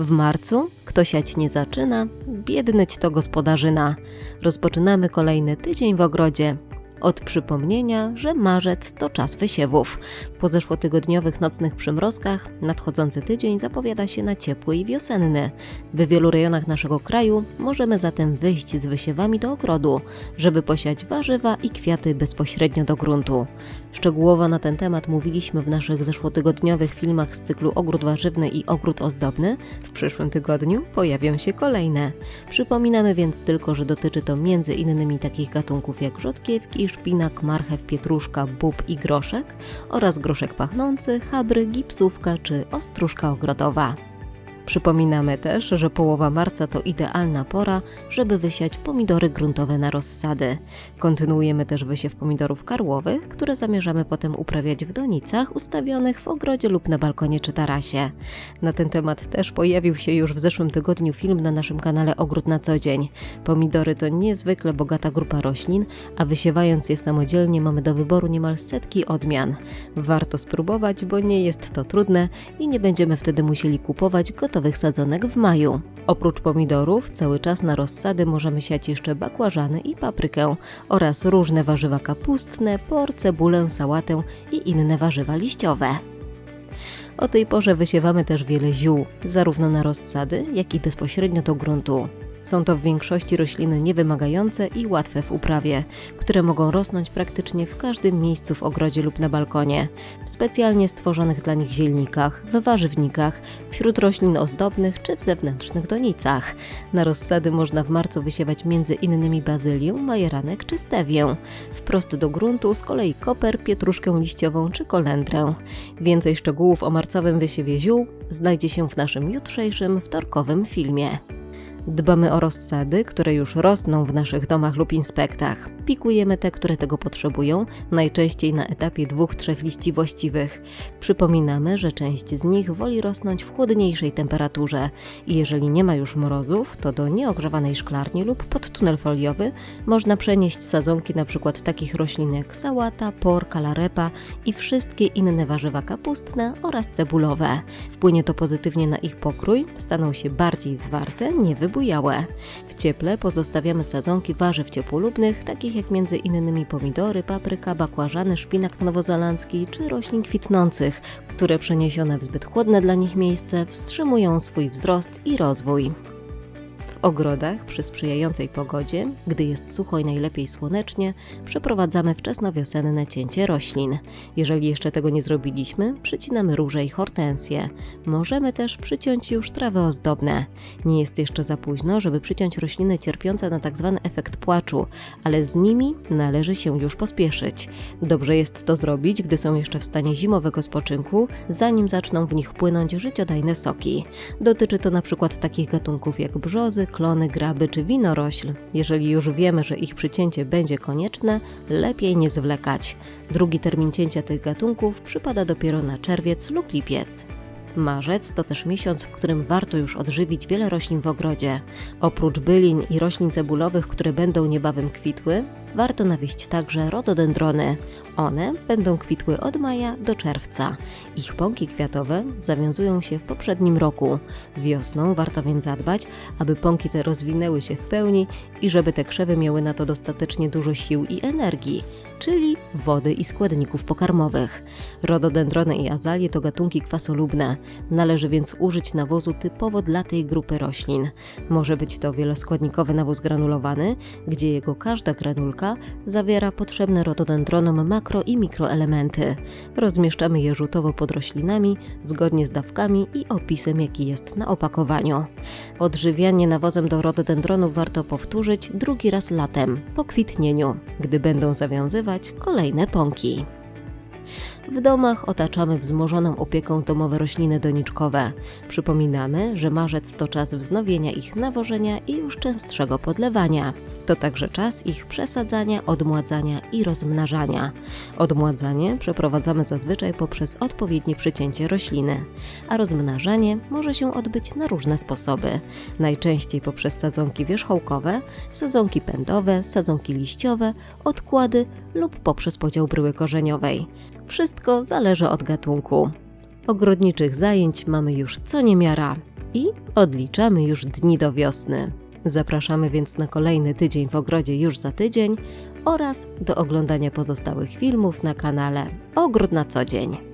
W marcu kto siać nie zaczyna, biednyć to gospodarzyna. Rozpoczynamy kolejny tydzień w ogrodzie. Od przypomnienia, że marzec to czas wysiewów. Po zeszłotygodniowych nocnych przymrozkach nadchodzący tydzień zapowiada się na ciepły i wiosenny. W wielu rejonach naszego kraju możemy zatem wyjść z wysiewami do ogrodu, żeby posiać warzywa i kwiaty bezpośrednio do gruntu. Szczegółowo na ten temat mówiliśmy w naszych zeszłotygodniowych filmach z cyklu Ogród Warzywny i Ogród Ozdobny. W przyszłym tygodniu pojawią się kolejne. Przypominamy więc tylko, że dotyczy to między innymi takich gatunków jak rzodkiewki, szpinak, marchew, pietruszka, bób i groszek oraz groszek pachnący, chabry, gipsówka czy ostróżka ogrodowa. Przypominamy też, że połowa marca to idealna pora, żeby wysiać pomidory gruntowe na rozsady. Kontynuujemy też wysiew pomidorów karłowych, które zamierzamy potem uprawiać w donicach ustawionych w ogrodzie lub na balkonie czy tarasie. Na ten temat też pojawił się już w zeszłym tygodniu film na naszym kanale Ogród na co dzień. Pomidory to niezwykle bogata grupa roślin, a wysiewając je samodzielnie mamy do wyboru niemal setki odmian. Warto spróbować, bo nie jest to trudne i nie będziemy wtedy musieli kupować gotowych sadzonek w maju. Oprócz pomidorów, cały czas na rozsady możemy siać jeszcze bakłażany i paprykę oraz różne warzywa kapustne, por, cebulę, sałatę i inne warzywa liściowe. O tej porze wysiewamy też wiele ziół, zarówno na rozsady, jak i bezpośrednio do gruntu. Są to w większości rośliny niewymagające i łatwe w uprawie, które mogą rosnąć praktycznie w każdym miejscu w ogrodzie lub na balkonie, w specjalnie stworzonych dla nich zielnikach, w warzywnikach, wśród roślin ozdobnych czy w zewnętrznych donicach. Na rozsady można w marcu wysiewać między innymi bazylię, majeranek czy stewię. Wprost do gruntu z kolei koper, pietruszkę liściową czy kolendrę. Więcej szczegółów o marcowym wysiewie ziół znajdzie się w naszym jutrzejszym wtorkowym filmie. Dbamy o rozsady, które już rosną w naszych domach lub inspektach. Pikujemy te, które tego potrzebują, najczęściej na etapie dwóch, trzech liści właściwych. Przypominamy, że część z nich woli rosnąć w chłodniejszej temperaturze i jeżeli nie ma już mrozów, to do nieogrzewanej szklarni lub pod tunel foliowy można przenieść sadzonki np. takich roślin jak sałata, por, kalarepa i wszystkie inne warzywa kapustne oraz cebulowe. Wpłynie to pozytywnie na ich pokrój, staną się bardziej zwarte, nie W cieple pozostawiamy sadzonki warzyw ciepłolubnych, takich jak innymi pomidory, papryka, bakłażany, szpinak nowozelandzki czy roślin kwitnących, które przeniesione w zbyt chłodne dla nich miejsce wstrzymują swój wzrost i rozwój. Ogrodach przy sprzyjającej pogodzie, gdy jest sucho i najlepiej słonecznie, przeprowadzamy wczesnowiosenne cięcie roślin. Jeżeli jeszcze tego nie zrobiliśmy, przycinamy róże i hortensje. Możemy też przyciąć już trawy ozdobne. Nie jest jeszcze za późno, żeby przyciąć rośliny cierpiące na tzw. efekt płaczu, ale z nimi należy się już pospieszyć. Dobrze jest to zrobić, gdy są jeszcze w stanie zimowego spoczynku, zanim zaczną w nich płynąć życiodajne soki. Dotyczy to na przykład takich gatunków jak brzozy, klony, graby czy winorośl. Jeżeli już wiemy, że ich przycięcie będzie konieczne, lepiej nie zwlekać. Drugi termin cięcia tych gatunków przypada dopiero na czerwiec lub lipiec. Marzec to też miesiąc, w którym warto już odżywić wiele roślin w ogrodzie. Oprócz bylin i roślin cebulowych, które będą niebawem kwitły, warto nawieść także rododendrony. One będą kwitły od maja do czerwca. Ich pąki kwiatowe zawiązują się w poprzednim roku. Wiosną warto więc zadbać, aby pąki te rozwinęły się w pełni i żeby te krzewy miały na to dostatecznie dużo sił i energii, czyli wody i składników pokarmowych. Rododendrony i azalie to gatunki kwasolubne. Należy więc użyć nawozu typowo dla tej grupy roślin. Może być to wieloskładnikowy nawóz granulowany, gdzie jego każda granulka zawiera potrzebne rododendronom makro i mikroelementy. Rozmieszczamy je rzutowo pod roślinami, zgodnie z dawkami i opisem, jaki jest na opakowaniu. Odżywianie nawozem do rododendronów warto powtórzyć drugi raz latem, po kwitnieniu, gdy będą zawiązywać kolejne pąki. W domach otaczamy wzmożoną opieką domowe rośliny doniczkowe. Przypominamy, że marzec to czas wznowienia ich nawożenia i już częstszego podlewania. To także czas ich przesadzania, odmładzania i rozmnażania. Odmładzanie przeprowadzamy zazwyczaj poprzez odpowiednie przycięcie rośliny, a rozmnażanie może się odbyć na różne sposoby. Najczęściej poprzez sadzonki wierzchołkowe, sadzonki pędowe, sadzonki liściowe, odkłady lub poprzez podział bryły korzeniowej. Wszystko zależy od gatunku. Ogrodniczych zajęć mamy już co niemiara. i odliczamy już dni do wiosny. Zapraszamy więc na kolejny tydzień w ogrodzie już za tydzień oraz do oglądania pozostałych filmów na kanale Ogród na co dzień.